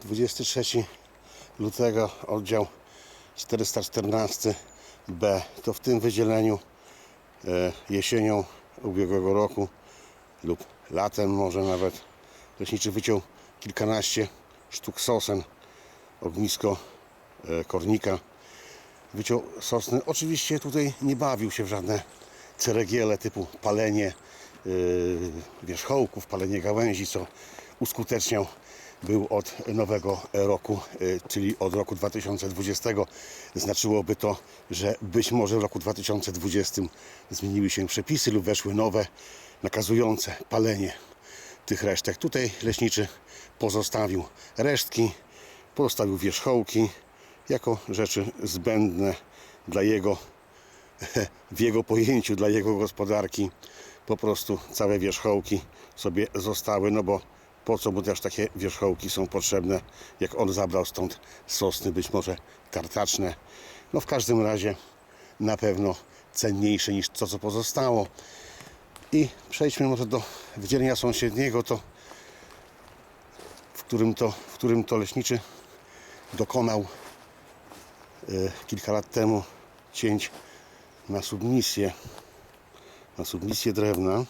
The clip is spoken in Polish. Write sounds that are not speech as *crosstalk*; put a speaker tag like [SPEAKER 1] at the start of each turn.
[SPEAKER 1] 23 lutego, oddział 414B. To w tym wydzieleniu e, jesienią ubiegłego roku lub latem może nawet leśniczy wyciął kilkanaście sztuk sosen, ognisko e, kornika. Wyciął sosny. Oczywiście tutaj nie bawił się w żadne ceregiele typu palenie yy, wierzchołków, palenie gałęzi, co uskuteczniał był od nowego roku, yy, czyli od roku 2020. Znaczyłoby to, że być może w roku 2020 zmieniły się przepisy lub weszły nowe nakazujące palenie tych resztek. Tutaj leśniczy pozostawił resztki, pozostawił wierzchołki jako rzeczy zbędne dla jego *laughs* w jego pojęciu, dla jego gospodarki po prostu całe wierzchołki sobie zostały, no bo po co mu też takie wierzchołki są potrzebne, jak on zabrał stąd sosny, być może tartaczne. No w każdym razie na pewno cenniejsze niż to, co pozostało. I przejdźmy może do wydzielenia sąsiedniego, to w którym to, w którym to leśniczy dokonał e, kilka lat temu cięć na submisję na submisję drewna